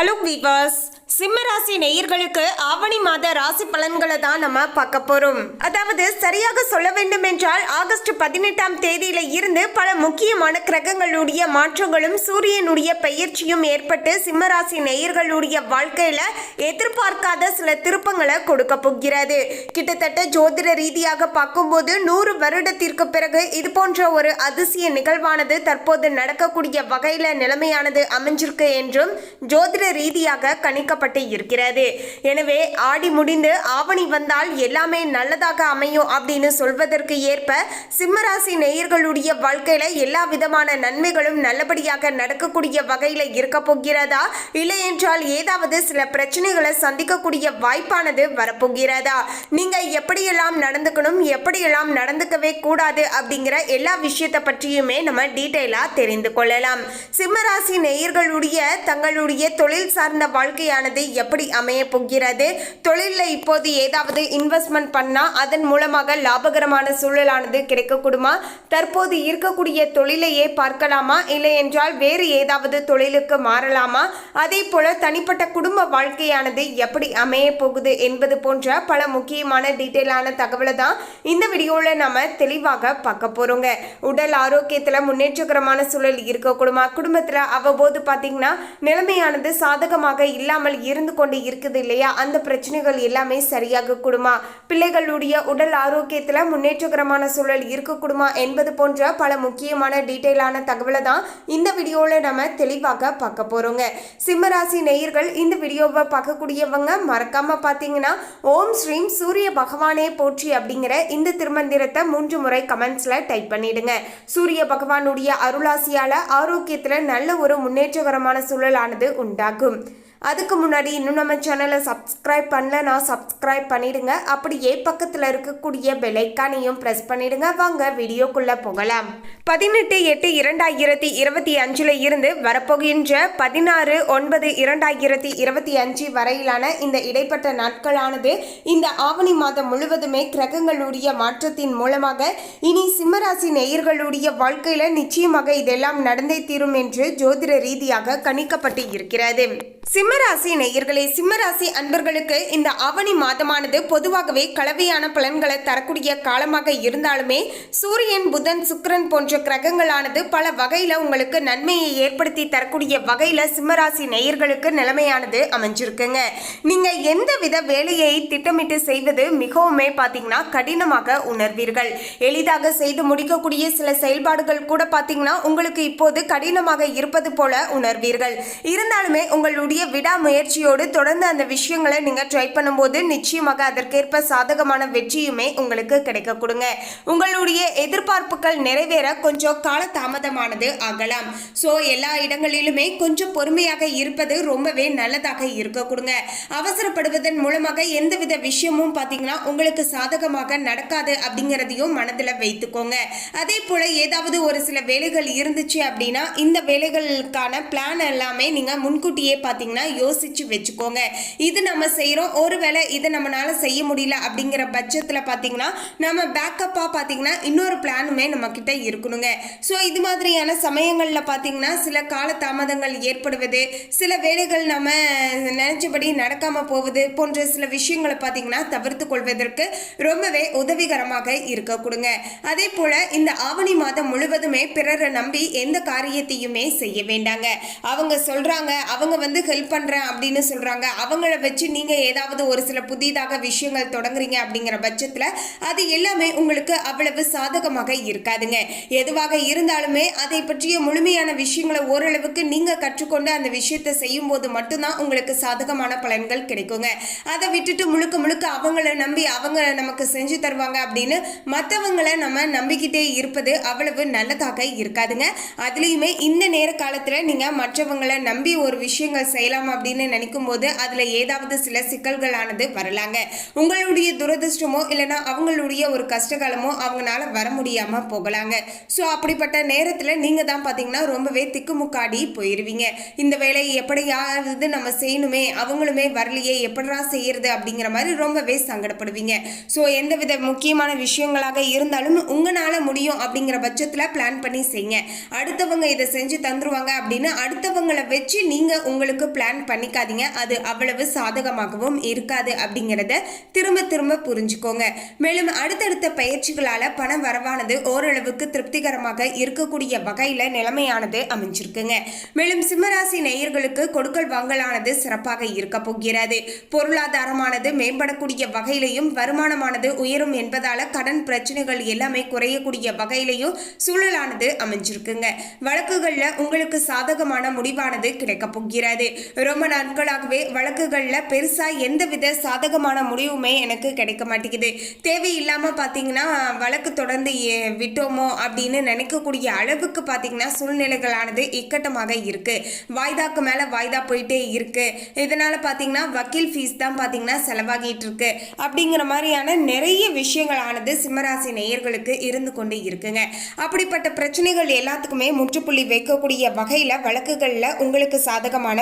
Hello viewers, சிம்ம ராசி நேயர்களுக்கு ஆவணி மாத ராசி பலன்களை தான் நம்ம பார்க்க போறோம். அதாவது சரியாக சொல்ல வேண்டும் என்றால் ஆகஸ்ட் பதினெட்டாம் தேதியில இருந்து பல முக்கியமான கிரகங்களுடைய மாற்றங்களும் சூரியனுடைய பெயர்ச்சியும் ஏற்பட்டு சிம்ம ராசி நேயர்களுடைய வாழ்க்கையில எதிர்பார்க்காத சில திருப்பங்களை கொடுக்க போகிறது. கிட்டத்தட்ட ஜோதிட ரீதியாக பார்க்கும்போது நூறு வருடத்திற்கு பிறகு இது போன்ற ஒரு அதிசய நிகழ்வானது தற்போது நடக்கக்கூடிய வகையில நிலைமையானது அமைஞ்சிருக்கு என்றும் ஜோதிட ரீதியாக கணிக்கப்பட்டு இருக்கிறது. எனவே ஆடி முடிந்து ஆவணி வந்தால் எல்லாமே நல்லதாக அமையும் அப்படின்னு சொல்வதற்கு ஏற்ப சிம்மராசி நேயர்களுடைய வாழ்க்கையில எல்லா விதமான நன்மைகளும் நல்லபடியாக நடக்கக்கூடிய வகையில இருக்க போகிறதா? இல்லை என்றால் ஏதாவது சில பிரச்சனைகளை சந்திக்கக்கூடிய வாய்ப்பானது வரப்போகிறதா? நீங்க எப்படியெல்லாம் நடந்துக்கணும் எப்படியெல்லாம் நடந்துக்கவே கூடாது அப்படிங்கிற எல்லா விஷயத்தை பற்றியுமே நம்ம டீட்டெயிலா தெரிந்து கொள்ளலாம். சிம்மராசி நேயர்களுடைய தங்களுடைய தொழில் சார்ந்த வாழ்க்கையானது எப்படி அமைய போகிறது? தொழிலில் இப்போது ஏதாவது இன்வெஸ்ட்மெண்ட் பண்ணா அதன் மூலமாக லாபகரமான சூழலானது கிடைக்கக்கூடுமா? தற்போது இருக்கக்கூடிய தொழிலையே பார்க்கலாமா? இல்லை என்றால் வேறு ஏதாவது தொழிலுக்கு மாறலாமா? அதே போல தனிப்பட்ட குடும்ப வாழ்க்கையானது எப்படி அமைய போகுது என்பது போன்ற பல முக்கியமான டீட்டெயிலான தகவலை தான் இந்த வீடியோவில் நம்ம தெளிவாக பார்க்க போறோங்க. உடல் ஆரோக்கியத்தில் முன்னேற்றகரமான சூழல் இருக்கக்கூடுமா? குடும்பத்தில் அவ்வப்போது பார்த்தீங்கன்னா நிலைமையானது சாதகமாக இல்லாமல் இருந்து கொண்டு இருக்குது இல்லையா? அந்த பிரச்சனைகள் எல்லாமே சரியாக கூடுமா? பிள்ளைகளுடைய உடல் ஆரோக்கியத்தில் முன்னேற்றகரமான சூழல் இருக்கக்கூடுமா என்பது போன்ற பல முக்கியமான டீட்டெயிலான தகவலை தான் இந்த வீடியோவில் நம்ம தெளிவாக பார்க்க போகிறோங்க சிம்மராசி நேயர்கள் இந்த வீடியோவை பார்க்கக்கூடியவங்க மறக்காமல் பார்த்தீங்கன்னா ஓம் ஸ்ரீம் சூரிய பகவானே போற்றி அப்படிங்கிற இந்த திருமந்திரத்தை மூன்று முறை கமெண்ட்ஸில் டைப் பண்ணிடுங்க. சூரிய பகவானுடைய அருளாசியால் ஆரோக்கியத்தில் நல்ல ஒரு முன்னேற்றகரமான சூழலானது உண்டாகும். அதுக்கு முன்னாடி இன்னும் நம்ம சேனலை சப்ஸ்கிரைப் நான் சப்ஸ்கிரைப் பண்ணிடுங்க. அப்படியே பக்கத்தில் இருக்கக்கூடிய பெலைக்கானையும் ப்ரெஸ் பண்ணிடுங்க. வாங்க வீடியோக்குள்ளே போகலாம். பதினெட்டு எட்டு இரண்டாயிரத்தி இருபத்தி அஞ்சில் இருந்து வரப்போகின்ற பதினாறு ஒன்பது இரண்டாயிரத்தி இருபத்தி அஞ்சு வரையிலான இந்த இடைப்பட்ட நாட்களானது இந்த ஆவணி மாதம் முழுவதுமே கிரகங்களுடைய மாற்றத்தின் மூலமாக இனி சிம்மராசி நேயர்களுடைய வாழ்க்கையில் நிச்சயமாக இதெல்லாம் நடந்தே தீரும் என்று ஜோதிட ரீதியாக கணிக்கப்பட்டு இருக்கிறது. சிம்மராசி நேயர்களே சிம்மராசி அன்பர்களுக்கு இந்த ஆவணி மாதமானது பொதுவாகவே கலவையான பலன்களை தரக்கூடிய காலமாக இருந்தாலுமே சூரியன் புதன் சுக்கிரன் போன்ற கிரகங்களானது பல வகையில் உங்களுக்கு நன்மையை ஏற்படுத்தி தரக்கூடிய வகையில் சிம்மராசி நேயர்களுக்கு நிலைமையானது அமைஞ்சிருக்குங்க. நீங்கள் எந்த வித வேலையை திட்டமிட்டு செய்வது மிகவுமே பார்த்தீங்கன்னா கடினமாக உணர்வீர்கள். எளிதாக செய்து முடிக்கக்கூடிய சில செயல்பாடுகள் கூட பார்த்தீங்கன்னா உங்களுக்கு இப்போது கடினமாக இருப்பது போல உணர்வீர்கள். இருந்தாலுமே உங்களுடைய விடாமுயற்சியோடு தொடர்ந்து அந்த விஷயங்களை நீங்கள் ட்ரை பண்ணும்போது நிச்சயமாக அதற்கேற்ப சாதகமான வெற்றியுமே உங்களுக்கு கிடைக்க கொடுங்க உங்களுடைய எதிர்பார்ப்புகள் நிறைவேற கொஞ்சம் கால தாமதமானது ஆகலாம். ஸோ எல்லா இடங்களிலுமே கொஞ்சம் பொறுமையாக இருப்பது ரொம்பவே நல்லதாக இருக்க கொடுங்க அவசரப்படுவதன் மூலமாக எந்தவித விஷயமும் பார்த்தீங்கன்னா உங்களுக்கு சாதகமாக நடக்காது அப்படிங்கிறதையும் மனதில் வைத்துக்கோங்க. அதே போல ஏதாவது ஒரு சில வேலைகள் இருந்துச்சு அப்படின்னா இந்த வேலைகளுக்கான பிளான் எல்லாமே நீங்கள் முன்கூட்டியே பார்த்தீங்கன்னா யோசிச்சு வச்சுக்கோங்க. இது நம்ம செய்கிறோம் ஒருவேளை இதை நம்மளால செய்ய முடியல அப்படிங்கிற பட்சத்தில் பார்த்தீங்கன்னா நம்ம பேக்கப்பாக பார்த்தீங்கன்னா இன்னொரு பிளானுமே நம்ம கிட்ட இருக்கணுங்க. ஸோ இது மாதிரியான சமயங்களில் பார்த்தீங்கன்னா சில கால தாமதங்கள் ஏற்படுவது சில வேலைகள் நம்ம நினைச்சபடி நடக்காமல் போவது போன்ற சில விஷயங்களை பார்த்தீங்கன்னா தவிர்த்து கொள்வதற்கு ரொம்பவே உதவிகரமாக இருக்க கொடுங்க. அதே போல இந்த ஆவணி மாதம் முழுவதுமே பிறரை நம்பி எந்த காரியத்தையுமே செய்ய வேண்டாங்க. அவங்க சொல்றாங்க அவங்க வந்து ஹெல்ப் பண்றேன் அப்படின்னு சொல்கிறாங்க அவங்கள வச்சு நீங்கள் ஏதாவது ஒரு சில புதிதாக விஷயங்கள் தொடங்குறீங்க அப்படிங்கிற பட்சத்தில் அது எல்லாமே உங்களுக்கு அவ்வளவு சாதகமாக இருக்காதுங்க. எதுவாக இருந்தாலுமே அதை பற்றிய முழுமையான விஷயங்களை ஓரளவுக்கு நீங்கள் கற்றுக்கொண்டு அந்த விஷயத்தை செய்யும் போது மட்டும்தான் உங்களுக்கு சாதகமான பலன்கள் கிடைக்குங்க. அதை விட்டுட்டு முழுக்க முழுக்க அவங்கள நம்பி அவங்க நமக்கு செஞ்சு தருவாங்க அப்படின்னு மற்றவங்களை நம்ம நம்பிக்கிட்டே இருப்பது அவ்வளவு நல்லதாக இருக்காதுங்க. அதுலேயுமே இந்த நேர காலத்தில் நீங்கள் மற்றவங்களை நம்பி ஒரு விஷயங்கள் செய்யலாம் அப்படின்னு நினைக்கும் போது அதில் ஏதாவது சில சிக்கல்களானது வரலாங்க. உங்களுடைய துரதிர்ஷ்டமோ இல்லைன்னா அவங்களுடைய ஒரு கஷ்டகாலமோ அவங்களால வர முடியாமல் போகலாங்க. ஸோ அப்படிப்பட்ட நேரத்தில் நீங்கள் தான் பார்த்தீங்கன்னா ரொம்பவே திக்குமுக்காடி போயிடுவீங்க இந்த வேலையை எப்படியாவது நம்ம செய்யணுமே அவங்களுமே வரலையே எப்படா செய்யறது அப்படிங்கிற மாதிரி ரொம்பவே சங்கடப்படுவீங்க. ஸோ எந்தவித முக்கியமான விஷயங்களாக இருந்தாலும் உங்களால் முடியும் அப்படிங்கிற பட்சத்தில் பிளான் பண்ணி செய்யுங்க. அடுத்தவங்க இதை செஞ்சு தந்துருவாங்க அப்படின்னு அடுத்தவங்களை வச்சு நீங்கள் உங்களுக்கு பிளான் பிளான் பண்ணிக்காதீங்க. அது அவ்வளவு சாதகமாகவும் இருக்காது அப்படிங்கிறத திரும்ப திரும்ப புரிஞ்சுக்கோங்க. மேலும் அடுத்தடுத்த பயிற்சிகளால் பணம் வரவானது ஓரளவுக்கு திருப்திகரமாக இருக்கக்கூடிய வகையில் நிலைமையானது அமைஞ்சிருக்குங்க. மேலும் சிம்மராசி நேயர்களுக்கு கொடுக்கல் வாங்கலானது சிறப்பாக இருக்க போகிறது. பொருளாதாரமானது மேம்படக்கூடிய வகையிலையும் வருமானமானது உயரும் என்பதால் கடன் பிரச்சனைகள் எல்லாமே குறையக்கூடிய வகையிலையும் சூழலானது அமைஞ்சிருக்குங்க. வழக்குகளில் உங்களுக்கு சாதகமான முடிவானது கிடைக்க போகிறது. ரொம்ப நாட்களாகவே வழக்குகளில் பெருசாக எந்தவித சாதகமான முடிவுமே எனக்கு கிடைக்க மாட்டேங்குது. தேவையில்லாமல் பார்த்தீங்கன்னா வழக்கு தொடர்ந்து விட்டோமோ அப்படின்னு நினைக்கக்கூடிய அளவுக்கு பார்த்தீங்கன்னா சூழ்நிலைகளானது இக்கட்டமாக இருக்குது வாய்தாக்கு மேலே வாய்தா போயிட்டே இருக்குது இதனால் பார்த்தீங்கன்னா வக்கீல் ஃபீஸ் தான் பார்த்தீங்கன்னா செலவாகிட்டு இருக்கு. அப்படிங்கிற மாதிரியான நிறைய விஷயங்களானது சிம்மராசி நேயர்களுக்கு இருந்து கொண்டு இருக்குங்க. அப்படிப்பட்ட பிரச்சனைகள் எல்லாத்துக்குமே முற்றுப்புள்ளி வைக்கக்கூடிய வகையில் வழக்குகளில் உங்களுக்கு சாதகமான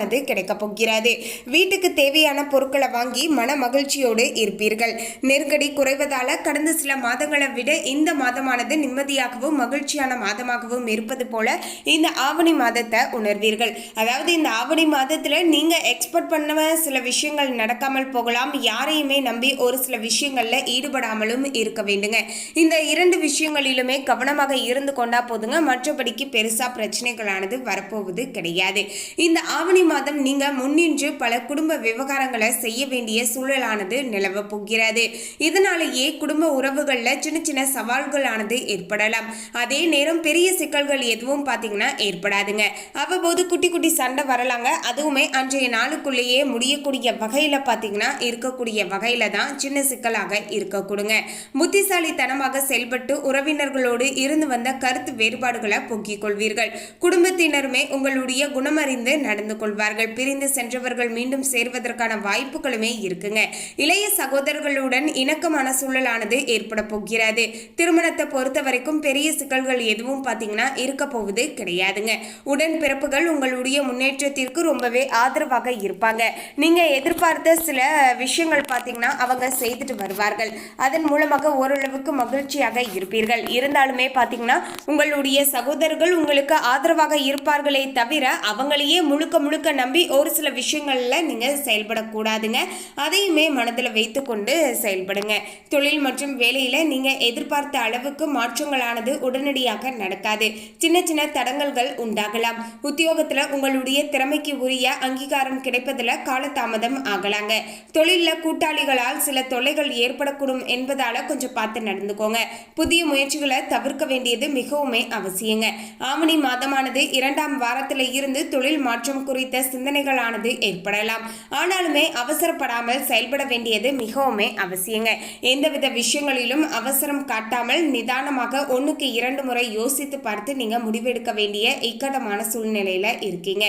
தீர்ப்பானது கிடைக்கப் போகிறது. வீட்டுக்கு தேவையான பொருட்களை வாங்கி மன மகிழ்ச்சியோடு இருப்பீர்கள். நெருக்கடி குறைவதால கடந்த சில மாதங்களை விட இந்த மாதமானது நிம்மதியாகவும் மகிழ்ச்சியான மாதமாகவும் இருப்பது போல இந்த ஆவணி மாதத்தை உணர்வீர்கள். அதாவது இந்த ஆவணி மாதத்துல நீங்க எக்ஸ்பெக்ட் பண்ண சில விஷயங்கள் நடக்காமல் போகலாம். யாரையுமே நம்பி ஒரு சில விஷயங்கள்ல ஈடுபடாமலும் இருக்க வேண்டுங்க. இந்த இரண்டு விஷயங்களிலுமே கவனமாக இருந்து கொண்டா போதுங்க. மற்றபடிக்கு பெருசா பிரச்சனைகளானது வரப்போவது கிடையாது. இந்த ஆவணி மாதம் நீங்க முன்னின்று பல குடும்ப விவகாரங்களை செய்ய வேண்டிய சூழலானது நிலவ போகிறது. இதனாலேயே குடும்ப உறவுகளில் சின்ன சின்ன சவால்களானது ஏற்படலாம். அதே நேரம் பெரிய சிக்கல்கள் எதுவும் பார்த்தீங்கன்னா ஏற்படாதுங்க. அவ்வப்போது குட்டி குட்டி சண்டை வரலாங்க. அதுவுமே அன்றைய நாளுக்குள்ளேயே முடியக்கூடிய வகையில் பார்த்தீங்கன்னா இருக்கக்கூடிய வகையில் தான் சின்ன சிக்கலாக இருக்கக்கூடுங்க. புத்திசாலித்தனமாக செயல்பட்டு உறவினர்களோடு இருந்து வந்த கருத்து வேறுபாடுகளை போக்கிக் கொள்வீர்கள். குடும்பத்தினருமே உங்களுடைய குணமறிந்து நடந்து கொள்வார்கள். பிரிந்து சென்றவர்கள் மீண்டும் சேர்வதற்கான வாய்ப்புகளுமே இருக்குங்க. இளைய சகோதரர்களுடன் இணக்கமான சூழலானது ஏற்பட போகிறது. திருமணத்தை பொறுத்த வரைக்கும் பெரிய சிக்கல்கள் எதுவும் பாத்தீங்கன்னா இருக்க போவது கிடையாதுங்க. உடன் பிறப்புகள் உங்களுடைய முன்னேற்றத்திற்கு ரொம்பவே ஆதரவாக இருப்பாங்க. நீங்க எதிர்பார்த்த சில விஷயங்கள் பாத்தீங்கன்னா அவங்க செய்துட்டு வருவார்கள். அதன் மூலமாக ஓரளவுக்கு மகிழ்ச்சியாக இருப்பீர்கள். இருந்தாலுமே பாத்தீங்கன்னா உங்களுடைய சகோதரர்கள் உங்களுக்கு ஆதரவாக இருப்பார்களே தவிர அவங்களையே முழுக்க முழுக்க நம்பி ஒரு சில விஷயங்களில் நீங்கள் செயல்படக்கூடாதுங்க. அதையுமே மனதில் வைத்துக்கொண்டு செயல்படுங்க. தொழில் மற்றும் வேலையில் நீங்கள் எதிர்பார்த்த அளவுக்கு மாற்றங்களானது உடனடியாக நடக்காது. சின்ன சின்ன தடங்கல்கள் உண்டாகலாம். உத்தியோகத்தில் உங்களுடைய திறமைக்கு உரிய அங்கீகாரம் கிடைப்பதில் காலதாமதம் ஆகலாங்க. தொழிலில் கூட்டாளிகளால் சில தொல்லைகள் ஏற்படக்கூடும் என்பதால் கொஞ்சம் பார்த்து நடந்துக்கோங்க. புதிய முயற்சிகளை தவிர்க்க வேண்டியது மிகவுமே அவசியங்க. ஆவணி மாதமானது இரண்டாம் வாரத்தில் இருந்து தொழில் மாற்றம் குறித்த சிந்தனைகளானது ஏற்படலாம். ஆனாலுமே அவசரப்படாமல் செயல்பட வேண்டியது மிகவுமே அவசியங்க. எந்தவித விஷயங்களிலும் அவசரம் காட்டாமல் நிதானமாக ஒன்றுக்கு இரண்டு முறை யோசித்து பார்த்து நீங்கள் முடிவெடுக்க வேண்டிய இக்கட்டமான சூழ்நிலையில் இருக்கீங்க.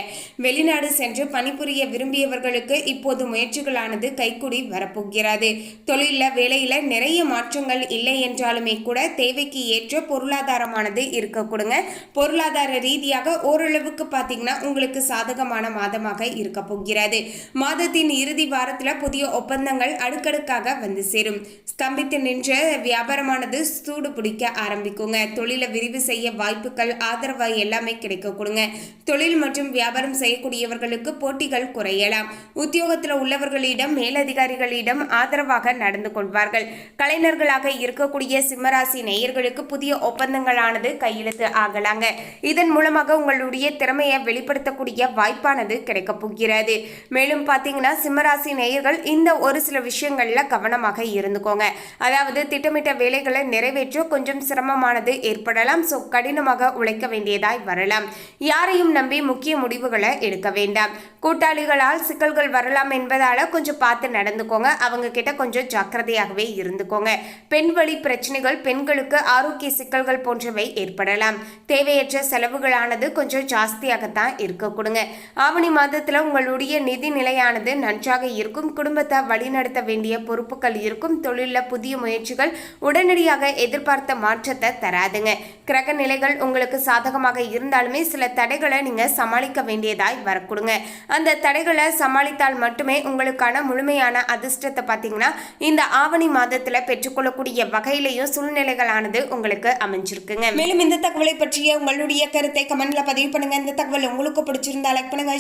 வெளிநாடு சென்று பணிபுரிய விரும்பியவர்களுக்கு இப்போது முயற்சிகளானது கைக்குடி வரப்போகிறது. தொழிலில் வேலையில் நிறைய மாற்றங்கள் இல்லை என்றாலுமே கூட தேவைக்கு ஏற்ற பொருளாதாரமானது இருக்க கொடுங்க பொருளாதார ரீதியாக ஓரளவுக்கு பார்த்தீங்கன்னா உங்களுக்கு சாதகமான மாதமாக இருக்க போகிறது. மாதத்தின் இறுதி வாரத்தில் புதிய ஒப்பந்தங்கள் அடுக்கடுக்காக வந்து சேரும். ஸ்தம்பித்து நின்ற வியாபாரமானது சூடு பிடிக்க ஆரம்பிக்குங்க. தொழிலை விரிவு செய்ய வாய்ப்புகள் ஆதரவு எல்லாமே கிடைக்க கொடுங்க. தொழில் மற்றும் வியாபாரம் செய்யக்கூடியவர்களுக்கு போட்டிகள் குறையலாம். உத்தியோகத்தில் உள்ளவர்களிடம் மேலதிகாரிகளிடம் ஆதரவாக நடந்து கொள்வார்கள். கலைஞர்களாக இருக்கக்கூடிய சிம்மராசி நேயர்களுக்கு புதிய ஒப்பந்தங்களானது கையெழுத்து ஆகலாங்க. இதன் மூலமாக உங்களுடைய திறமையை வெளிப்படுத்தக்கூடிய வாய்ப்பான வாய்ப்பானது கிடைக்க போகிறது. மேலும் பார்த்தீங்கன்னா சிம்மராசி நேயர்கள் இந்த ஒரு சில விஷயங்களில் கவனமாக இருந்துக்கோங்க. அதாவது திட்டமிட்ட வேலைகளை நிறைவேற்ற கொஞ்சம் சிரமமானது ஏற்படலாம். ஸோ கடினமாக உழைக்க வேண்டியதாய் வரலாம். யாரையும் நம்பி முக்கிய முடிவுகளை எடுக்க வேண்டாம். கூட்டாளிகளால் சிக்கல்கள் வரலாம் என்பதால கொஞ்சம் பார்த்து நடந்துக்கோங்க. அவங்க கிட்ட கொஞ்சம் ஜாக்கிரதையாகவே இருந்துக்கோங்க. பெண் வழி பிரச்சனைகள் பெண்களுக்கு ஆரோக்கிய சிக்கல்கள் போன்றவை ஏற்படலாம். தேவையற்ற செலவுகளானது கொஞ்சம் ஜாஸ்தியாகத்தான் இருக்க கொடுங்க. ஆவணி மாதத்தில் உங்களுடைய நிதி நிலையானது நன்றாக இருக்கும். குடும்பத்தை வழிநடத்த வேண்டிய பொறுப்புகள் இருக்கும். தொழிலில் புதிய முயற்சிகள் உடனடியாக எதிர்பார்த்த மாற்றத்தை தராதுங்க. கிரக நிலைகள் உங்களுக்கு சாதகமாக இருந்தாலுமே சில தடைகளை நீங்கள் சமாளிக்க வேண்டியதாய் வரக்கூடுங்க. அந்த தடைகளை சமாளித்தால் மட்டுமே உங்களுக்கான முழுமையான அதிர்ஷ்டத்தை பார்த்தீங்கன்னா இந்த ஆவணி மாதத்தில் பெற்றுக்கொள்ளக்கூடிய வகையிலையும் சூழ்நிலைகளானது உங்களுக்கு அமைஞ்சிருக்குங்க. மேலும் இந்த தகவலை பற்றிய உங்களுடைய கருத்தை கமெண்ட்ல பதிவு பண்ணுங்க. இந்த தகவல் உங்களுக்கு பிடிச்சிருந்தா லைக் பண்ணுங்க